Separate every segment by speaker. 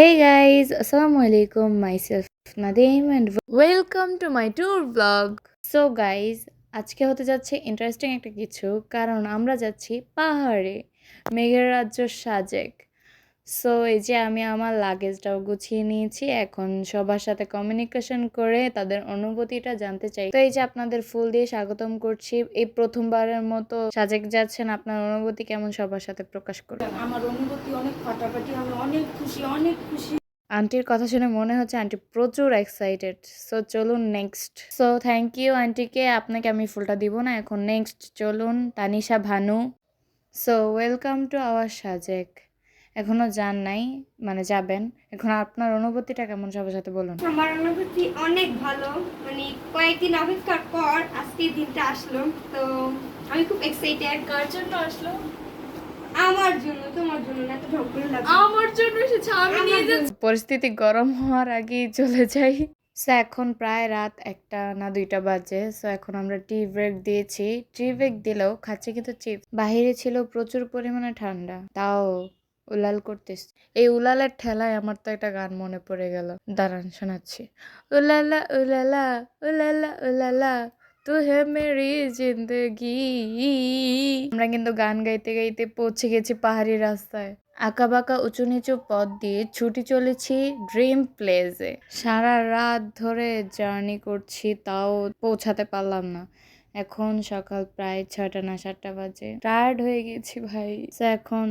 Speaker 1: Hey guys, Assalamu alaikum. Myself Nadeem and welcome to my tour vlog. So guys, আজকে হতে যাচ্ছে interesting একটা কিছু কারণ আমরা যাচ্ছি পাহাড়ে মেঘের রাজ্য সাজেক সো এই যে আমি আমার লাগেজটাও গুছিয়ে নিয়েছি। এখন সবার সাথে কমিউনিকেশন করে তাদের অনুভূতিটা জানতে চাই। তো এই যে আপনাদের ফুল দিয়ে স্বাগতম করছি। এই প্রথমবারের মতো সাজেক যাচ্ছেন। আপনার অনুভূতি কেমন সবার সাথে প্রকাশ করুন?
Speaker 2: আমার অনুভূতি অনেক ফাটাফাটি। আমি অনেক খুশি অনেক খুশি।
Speaker 1: আন্টির কথা শুনে মনে হচ্ছে আন্টি প্রচুর এক্সাইটেড সো চলুন নেক্সট সো থ্যাংক ইউ আন্টিকে। আপনাকে আমি ফুলটা দিব না। এখন নেক্সট চলুন। Tanisha Bhanu. So welcome to our Sajek. এখনও যান নাই মানে যাবেন। এখন আপনার অনুভূতিটা কেমন সবার সাথে বলুন।
Speaker 3: আমার অনুভূতি অনেক ভালো মানে কয়েকদিন অপেক্ষার পর আজকে দিনটা আসলো তো আমি খুব এক্সাইটেড
Speaker 2: কার জন্য আসলো?
Speaker 3: আমার জন্য তোমার জন্য না
Speaker 2: আমার জন্য এসেছে আমি নিয়ে যাচ্ছি।
Speaker 1: পরিস্থিতি গরম হওয়ার আগেই চলে যাই। সো এখন প্রায় রাত একটা না দুইটা বাজে। সো এখন আমরা টি ব্রেক দিয়েছি। টি ব্রেক দিলেও খাচ্ছি কিন্তু চিপস বাহিরে ছিল প্রচুর পরিমাণে ঠান্ডা। তাও উলাল করতেছি। এই উলালের ঠেলায় আমার তো একটা গান মনে পড়ে গেল। দাঁড়ান, শোনাচ্ছি। উলালা উলালা উলালা উলালা তু হে মেরি জিন্দগি। আমরা কিন্তু গান গাইতে গাইতে পৌঁছে গেছি পাহাড়ি রাস্তায়। আঁকা বাঁকা উঁচু নিচু পথ দিয়ে ছুটি চলেছি ড্রিম প্লেসে। সারা রাত ধরে জার্নি করছি, তাও পৌঁছাতে পারলাম না। এখন সকাল প্রায় ছয়টা না সাতটা বাজে। টায়ার্ড হয়ে গেছি ভাই। এখন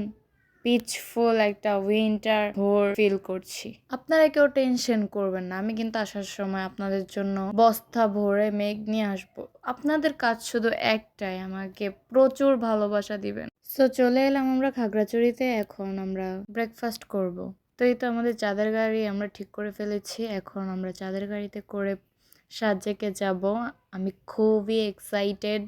Speaker 1: পিচফুল একটা উইন্টার ভোর ফিল করছি। আপনারা কেউ টেনশন করবেন না, আমি কিন্তু আসার সময় আপনাদের জন্য বস্তা ভরে মেঘ নিয়ে আসব। আপনাদের কাজ শুধু একটাই, আমাকে প্রচুর ভালোবাসা দিবেন। সো চলে এলাম আমরা খাগড়াছড়িতে, এখন আমরা ব্রেকফাস্ট করব। তো এই তো আমাদের চাঁদের গাড়ি আমরা ঠিক করে ফেলেছি, এখন আমরা চাঁদের গাড়িতে করে সাজেকে যাব। আমি খুবই excited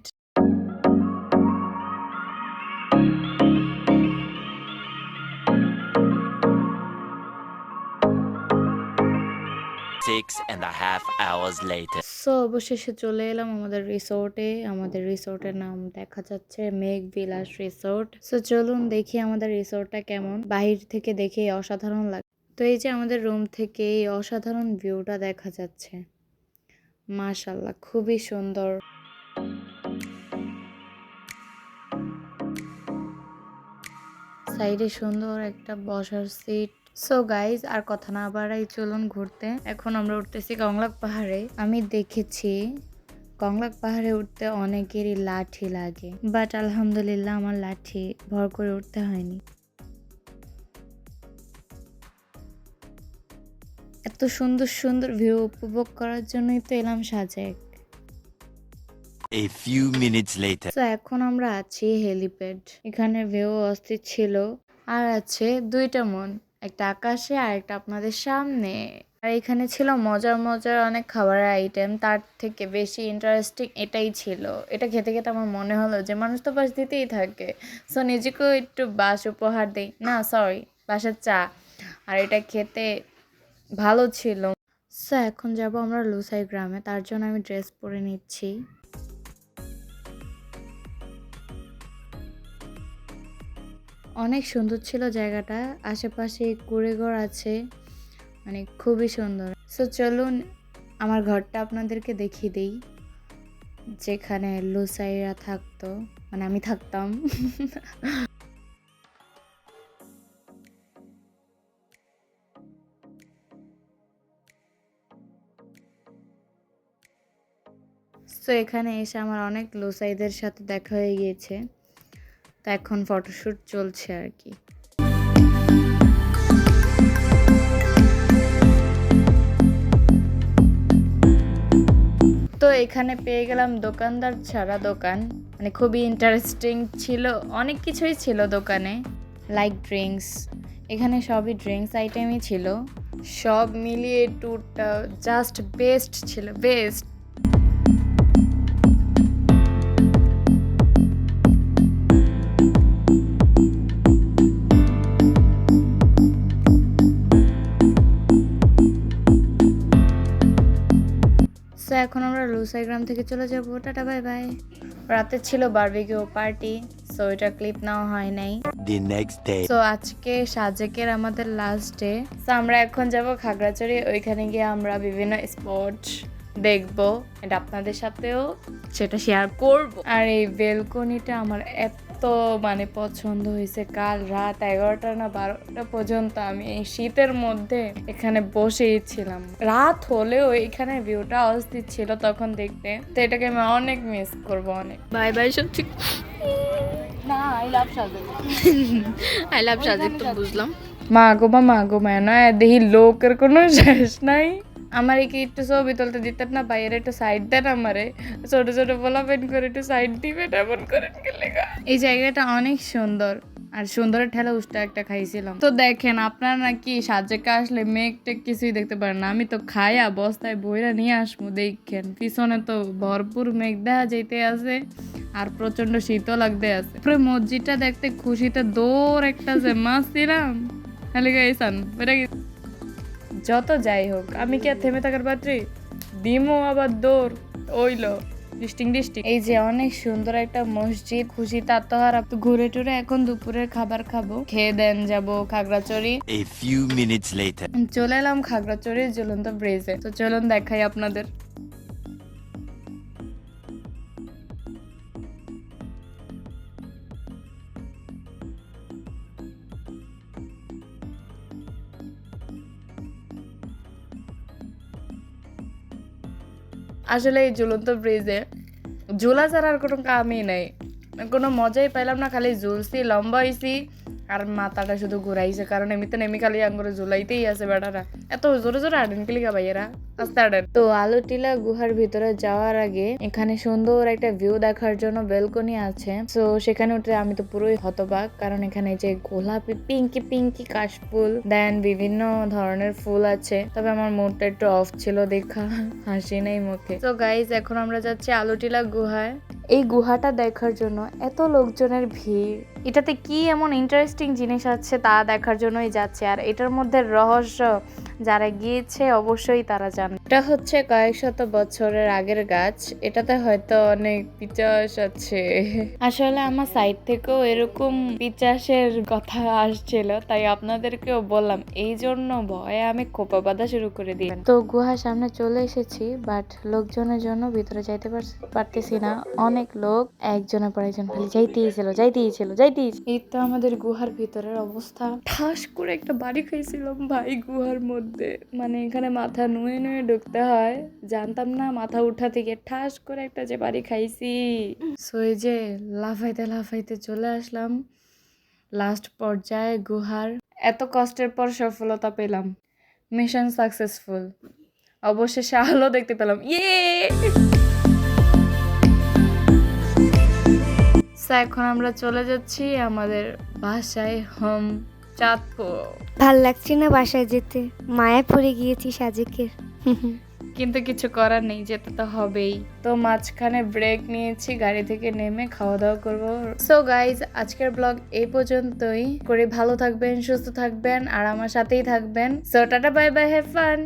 Speaker 4: And a half hours later.
Speaker 1: So অবশেষে চলে এলাম আমাদের রিসোর্টে আমাদের রিসোর্টের নাম দেখা যাচ্ছে মেঘ বিলাস রিসোর্ট সো চলুন দেখি আমাদের রিসোর্টটা কেমন। বাহির থেকে দেখে অসাধারণ লাগে তো এই যে আমাদের রুম থেকে এই অসাধারণ ভিউটা দেখা যাচ্ছে। মাশাল্লাহ খুবই সুন্দর। সাইডে সুন্দর একটা বসার সিট সো গাইজ আর কথা না বাড়াই চলুন ঘুরতে। এখন আমরা উঠতেছি কংলাক পাহাড়ে। আমি দেখেছি কংলাক পাহাড়ে উঠতে অনেকেরই লাঠি লাগে। বাট আলহামদুলিল্লাহ আমার লাঠি ভর করে উঠতে হয়নি। এত সুন্দর সুন্দর ভিউ উপভোগ করার জন্যই তো এলাম Sajek.
Speaker 4: A few minutes later.
Speaker 1: তো এখন আমরা আছি হেলিপ্যাড। এখানে ভিউ অস্থির ছিল। আর আছে দুইটা মন। একটা আকাশে আর একটা আপনাদের সামনে। আর এখানে ছিল মজার মজার অনেক খাবারের আইটেম তার থেকে বেশি ইন্টারেস্টিং এটাই ছিল। এটা খেতে খেতে আমার মনে হলো যে মানুষ তো বাস দিতেই থাকে। সো নিজেকেও একটু বাস উপহার দেই। না সরি বাসার চা। আর এটা খেতে ভালো ছিল। সো এখন যাব আমরা লুসাই গ্রামে। তার জন্য আমি ড্রেস পরে নিচ্ছি। অনেক সুন্দর ছিল জায়গাটা। আশেপাশে কুড়েঘর আছে মানে খুবই সুন্দর। সো চলুন আমার ঘরটা আপনাদেরকে দেখিয়ে দিই, যেখানে লুসাইরা থাকতো। মানে আমি থাকতাম। সো এখানে এসে আমার অনেক লোসাইদের সাথে দেখা হয়ে গিয়েছে। তো এখন ফটোশ্যুট চলছে আর কি। তো এখানে পেয়ে গেলাম দোকানদার ছাড়া দোকান। মানে খুবই ইন্টারেস্টিং ছিল, অনেক কিছুই ছিল দোকানে। লাইক ড্রিঙ্কস এখানে সবই ড্রিঙ্কস আইটেমই ছিল। সব মিলিয়ে ট্যুরটা জাস্ট বেস্ট ছিল বেস্ট এখন আমরা লুসাই গ্রাম থেকে চলে যাব। Tata bye bye. রাতে ছিল বারবিকিউ পার্টি সো এটা ক্লিপ নেওয়া হয় নাই।
Speaker 4: The next day.
Speaker 1: তো আজকে সাজেকের আমাদের লাস্ট ডে তো আমরা এখন যাব খাগড়াছড়ি ওইখানে গিয়ে আমরা বিভিন্ন স্পট দেখব। এটা আপনাদের সাথেও সেটা শেয়ার করব। আর এই বেলকনিটা আমার এত মানে পছন্দ হয়েছে। কাল রাত এগারোটা না বারোটা পর্যন্ত আমি এই শীতের মধ্যে এখানে বসেই ছিলাম। রাত হলেও এখানে ভিউটা অস্থির ছিল তখন দেখতে। তো এটাকে আমি অনেক মিস করব অনেক।
Speaker 5: বাই বাই সত্যি।
Speaker 1: না I love Sajek.
Speaker 5: I love Sajid তো বুঝলাম।
Speaker 1: মা গো মা মা গো মা নয় দেখি লোকের কোনো শেষ নাই। আমার কি একটু ছবি তুলতে দিতেন না? বাইরে একটু সাইড দেন আমারে। ছোট ছোট পোলাপেন করে একটু সাইড দিবেন, এমন করেন গেলে এই জায়গাটা অনেক সুন্দর। আর সুন্দরের ঠেলা উষ্টা একটা খাইছিলাম। তো দেখেন, আপনারা নাকি সাজেকে আসলে মেঘ টেক কিছুই দেখতে পারেন না। আমি তো খাইয়া বস্তায় বইরা নিয়ে আসব, দেখেন। পিছনে তো ভরপুর মেঘ দেখা যেতে আছে, আর প্রচণ্ড শীতও লাগতে আছে। পুরো মসজিদটা দেখতে খুশিতে দৌড় একটা যে মাছ ছিলাম গাইসান এটা কি যত যাই হোক আমি কি আর থেমে থাকার পাত্রী? দিমো আবার দৌড়। ওইলো ডিস্টিং ডিস্টিং। এই যে অনেক সুন্দর একটা মসজিদ খুশি তার তো আর ঘুরে টুরে এখন দুপুরের খাবার খাব। খেয়ে দেন যাব Khagrachari
Speaker 4: A few minutes later.
Speaker 1: চলে এলাম খাগড়াচড়ির জ্বলন্ত ব্রেজে। তো চলুন দেখাই আপনাদের। আসলে এই ঝুলন্ত ব্রিজে ঝুলা আর কোনো কামই নাই। কোনো মজাই পাইলাম না, খালি ঝুলছি, লম্বা হয়েছি আর মাথাটা শুধু ঘুরাইছে, কারণ এমনিতে নেমি খালি আঙ্গুরে ঝুলাইতেই আছে বেড়ারা। এত জোরে জোরে আডেন কিলিকা ভাইয়েরা, আস্তে আডেন। তো আলোটিলা গুহার ভিতরে যাওয়ার আগে এখানে সুন্দর একটা ভিউ দেখার জন্য বেলকনি আছে। তো সেখানে উঠে আমি তো পুরোই হতবাক, কারণ এখানে যে গোলাপি পিঙ্কি পিঙ্কি কাশফুল দেন বিভিন্ন ধরনের ফুল আছে। তবে আমার মুডটা একটু অফ ছিল দেখা, হাসি নেই মুখে। তো গাইজ এখন আমরা যাচ্ছি আলোটিলা গুহায়। এই গুহাটা দেখার জন্য, এত লোকজনের ভিড়। এটাতে কি এমন ইন্টারেস্টিং জিনিস আছে তা দেখার জন্যই যাচ্ছে, আর এটার মধ্যে রহস্য যারা গিয়েছে অবশ্যই তারা জানে। এটা হচ্ছে কয়েক শত বছরের আগের গাছ। এটাতে হয়তো অনেক পিচাস আছে। আসলে আমার সাইড থেকেও এরকম পিচাসের কথা আসছিল তাই আপনাদেরকেও বললাম এই জন্য ভয়ে আমি খোপা বাঁধা শুরু করে দিই তো গুহার সামনে চলে এসেছি বাট লোকজনের জন্য ভিতরে যাইতে পারতেছি না। অনেক লোক একজনের পর একজন খালি যাইতেই ছিল যাইতেই ছিল যাইতেই। এই তো আমাদের গুহার ভিতরের অবস্থা। ঠাস করে একটা বাড়ি খাইছিলাম ভাই গুহার মধ্যে। মানে এখানে মাথা নুয়ে নুয়ে ঢুকতে হয়। জানতাম না, মাথা উঠা থেকে ঠাস করে একটা যে বাড়ি খাইছি। সো এই যে লাফাইতে লাফাইতে চলে আসলাম। লাস্ট পর্যায়ে গুহার এত কষ্টের পর সফলতা পেলাম। মিশন সাকসেসফুল অবশেষে আলো দেখতে পেলাম। ইয়ে এখন আমরা চলে যাচ্ছি আমাদের বাসায় হোম চাঁদপুর।
Speaker 3: ভালো লাগছে না বাসায় যেতে? মায়া পড়ে গিয়েছি সাজেকের।
Speaker 1: কিন্তু কিছু করার নেই যেতে তো হবেই। তো মাঝখানে ব্রেক নিয়েছি গাড়ি থেকে নেমে খাওয়া দাওয়া করব। সো গাইজ আজকের ব্লগ এই পর্যন্তই। করে ভালো থাকবেন সুস্থ থাকবেন আর আমার সাথেই থাকবেন। So tata bye bye have fun